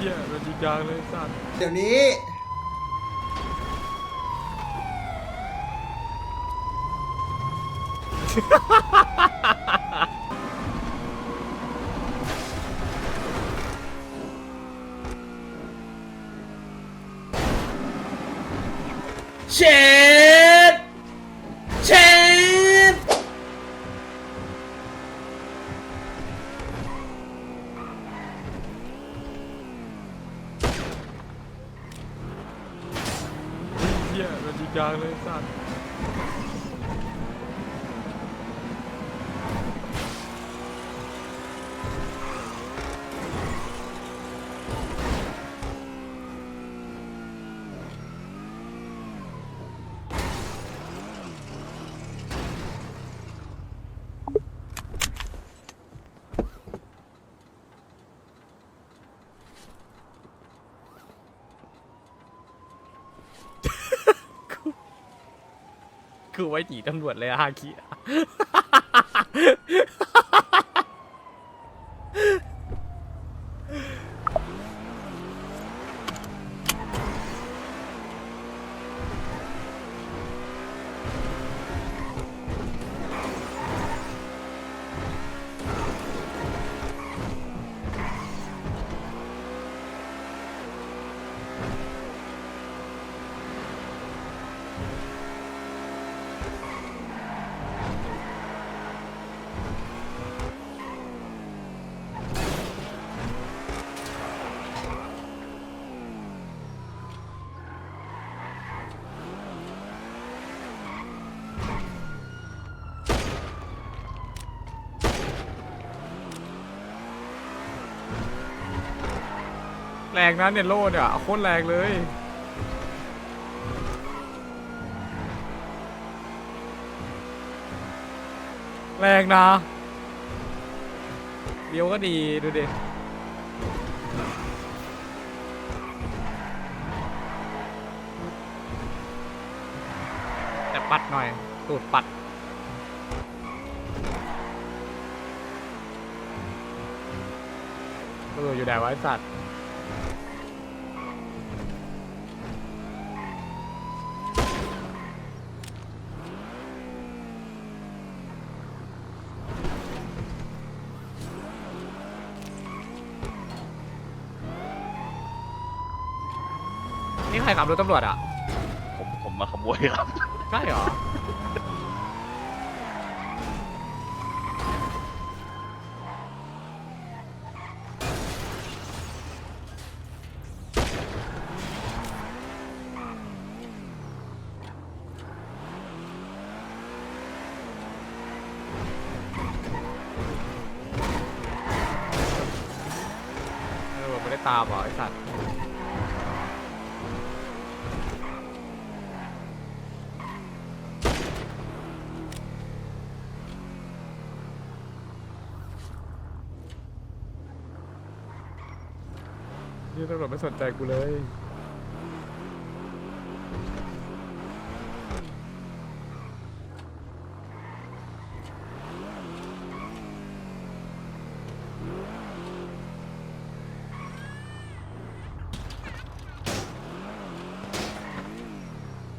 เหี้ยโดนยิงยางเลยสัตว์เดี๋ยวนี้ เช็ คือไว้หนีตำรวจเลยอะฮาคิ แรงนะเนี่ยโล่เนี่ยโคตรแรงเลยแรงนะ เดียวก็ดี ดูดิแต่ปัดหน่อย ตูดปัดเอออยู่ไหนวะไอสัตว์ รขับรถตำรวจอะผมผมมาขโมยครับ ใช่เหรอเออไม่ได้ตามเหรอไอสัตว์ ตำรวจไม่สนใจกูเลย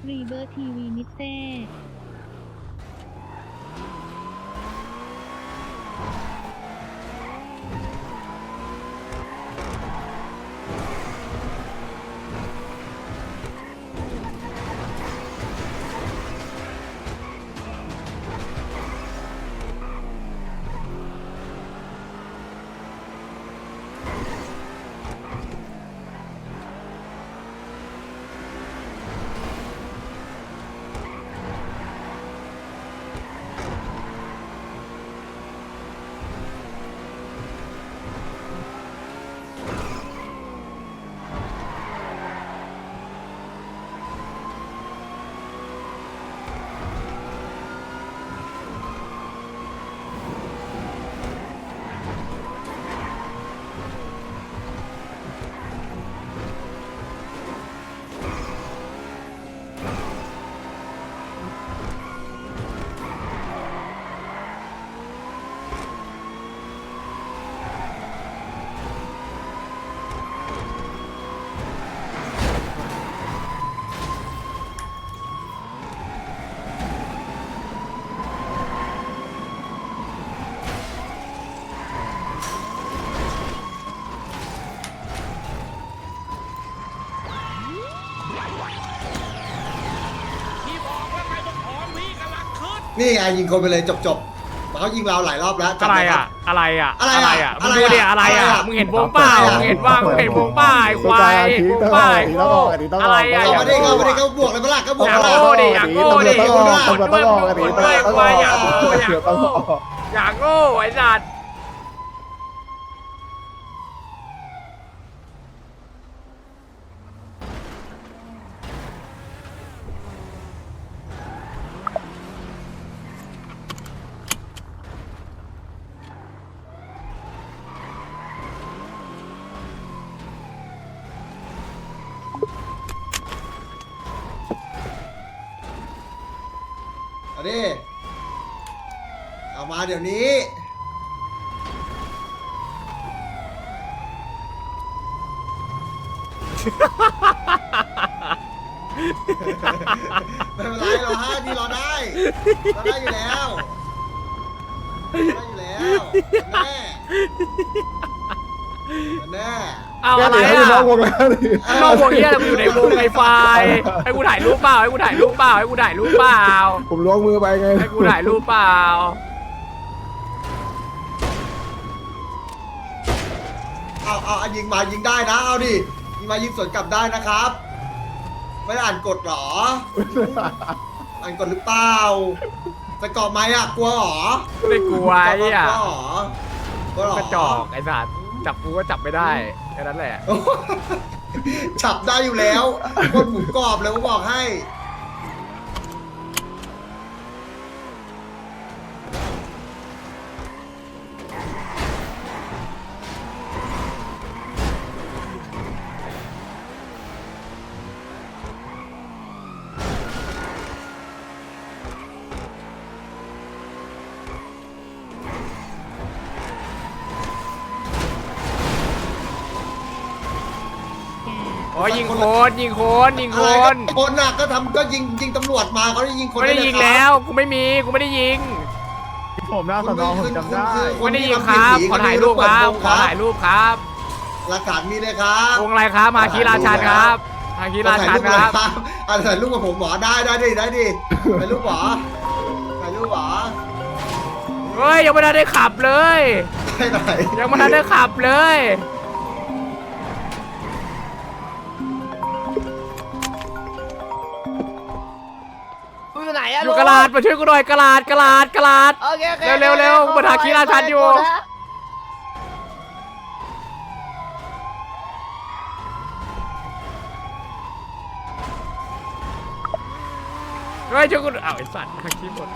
รีเบอร์ทีวีมิเต้ นี่ไงยิงคนไปเลยจบจบๆเขายิงเราหลายรอบแล้วจำอะไรด้คอะบอะไรอะอะไรอะ มึงดูดิอะอะไรไรอะอะมึงเห็นวงเปล่าอะไรอะมึงเห็นว่ามึงเห็นวงเปล่าไอ้ควายต้องวงต้องเปล่าไอ้ต้องโง่อันนี้ต้องอะไรอะต้องเอามาดิเอามาดิเขาบวกเลยเปะล่าก็บวกอย่าเปะล่าโง่ดิอย่าโง่ดิตำรวจต้องออกตำรวจต้องออกอันนี้ต้องออกต้องออกอย่าโง่อย่าเดี๋ยวต้องโง่ออกอย่าโง่ไอ้สัตว์ เอาดิเอามาเดี๋ยวนี้ ไม่เป็นไรเราห้าทีเราได้เราได้อยู่แล้วเราได้อยู่แล้วแน่แน่ เอาอะไรให้อะน้องวงแล้วดินอกวงเฮียอะไรกูอยู่ในวงไอไฟให้กูถ่ายรูปเปล่าให้กูถ่ายรูปเปล่าให้กูถ่ายรูปเปล่าผมล้วงมือไปไงให้กูถ่ายรูปเปล่าเอาเอาเอายิงมายิงได้นะ เอาดิยิงมายิงสวนกลับได้นะครับ ไม่ได้อ่านกฎหรอ อ่านกฎหรือเปล่าจะเกาะไหมอะกลัวหรอไม่กลัวไอ้อะกลัวหรอกลัวหรอกระจอกไอ้สัตว์จับกูก็จับไม่ได้แค่นั้นแหละจับได้อยู่แล้วคนหมูกรอบเลยผมบอกให้ อ้ยยิงโคน ยิงโคน ยิงอะโคไรก็นคนน่ะก็ทำก็ยิงยิงตำรวจมาเขาได้ยิงคนไม่ได้เยยิงครับแล้ว กูไม่มี กูไม่ได้ยิง ผมหน้าสนองผมจำได้คุณไม่ได้ยิงที่ครับทำผิดขอถ่ายรูปครับณขอถ่ายรูปครับหลักฐานมีเลยครับวงอะไรครับ มาคีราชันครับ มาคีราชันครับ อะถ่ายรูปกับผมหมอได้ได้ดิได้ดิถ่ายรูปหมอถ่ายรูปหมอเฮ้ย ยังไม่ทันได้ขับเลยได้ไหนยังไม่ทันได้ขับเลย นอะอยู่กระลาดมาช่วยกูหน่อยกระลาดกระลาดกระลาด โอเคโอเคเร็วๆเร็วๆมาหาคีราชันอยู่ เฮ้ยช่วยกูอ้าวไอ้สัตว์หักคีย์หมด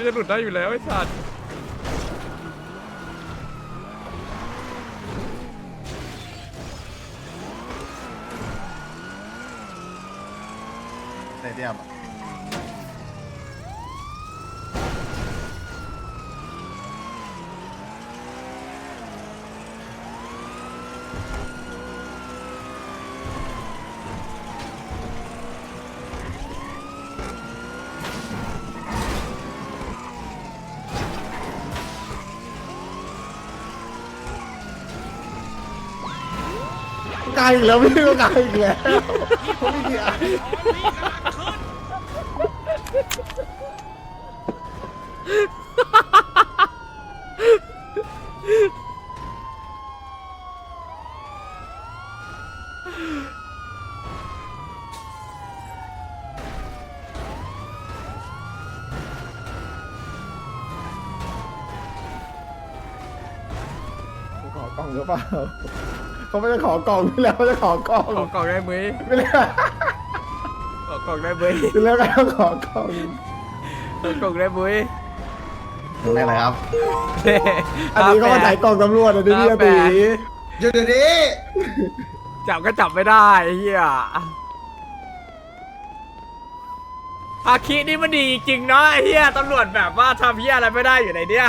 นี่จะหลุดได้อยู่แล้วไอ้สัตว์ไหนเดียบไกลอีกแล้วพี่ก็ไกลอีกแล้วผมไม่เกี่ยวขอกล่องหรือเปล่า เขาไม่ได้ขอกล่องพี่แล้วเขาจะขอกล่องขอกล่องได้ไหมไม่ได้ขออกล่องได้บุ้ยแล้วก็ขอกล่องขอกล่องได้บุ้ยได้เลยครับ อันนี้ก็มาถ่ายกล่องตำรวจอะดิพี่อาตีเดี๋ยวเดี๋ยวนี้จับก็จับไม่ได้ไอ้เฮียอาคินี่มันดีจริงเนาะไอ้เฮียตำรวจแบบว่าทำเฮียอะไรไม่ได้อยู่ในเนี้ย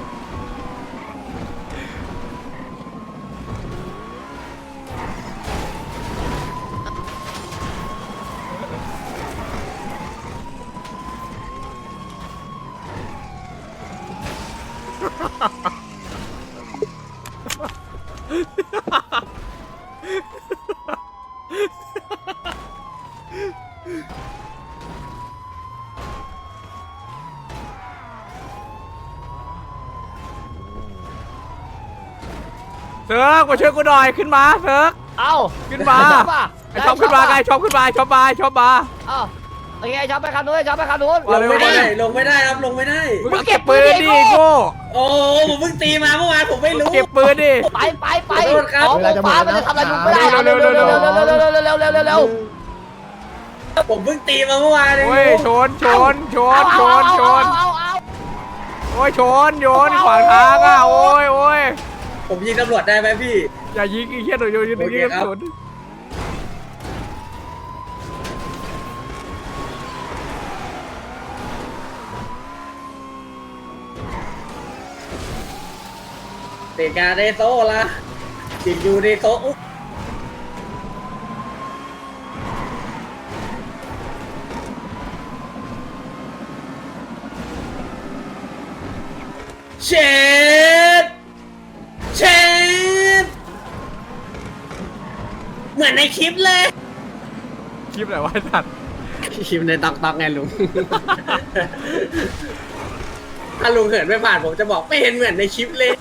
มาช่วยกูหน่อยขึ้นมาเซิร์กเอ้าขึ้นมาได้ช็อปป่ะไอช็อปขึ้นมาไงช็อปขึ้นมาช็อปมาช็อปมา เอ้าโอเคช็อปไปคันนู้นช็อปไปคันนู้นมาลงเร็วไม่ได้ลงไม่ได้ครับลงไม่ได้ มึงก็เก็บปืนดิโก้โอ้ผมเพิ่งตีมาเมื่อวานผมไม่รู้ เก็บปืนดิ ไปไปไปขอโทษครับของหมฟ้ามันจะทำอะไรลุงไม่ได้เอาเร็วเร็วเร็วเร็วเร็วเร็วเร็วเร็วเร็วเร็วเร็วเร็วผมเพิ่งตีมาเมื่อวานเองโอ้ยชนชนชนชนชนเอาเอาโอ้ยชนโยนขวางทางอะโอ้ยโอ้ย ผมยิงตำรวจได้ไหมพี่ อย่ายิงไอ้เหี้ยหน่อยโยนยิงโอเคยิงครับกระสุนเตะกาเดโซละติดอยู่ในโซอุ๊บเช อนในคลิปเลย คลิปไหนวะไอ้สัตว์คลิปในตอกตอกไงลุง ถ้าลุงเหินไม่ผ่านผมจะบอกไม่เห็นเหมือนในคลิปเลย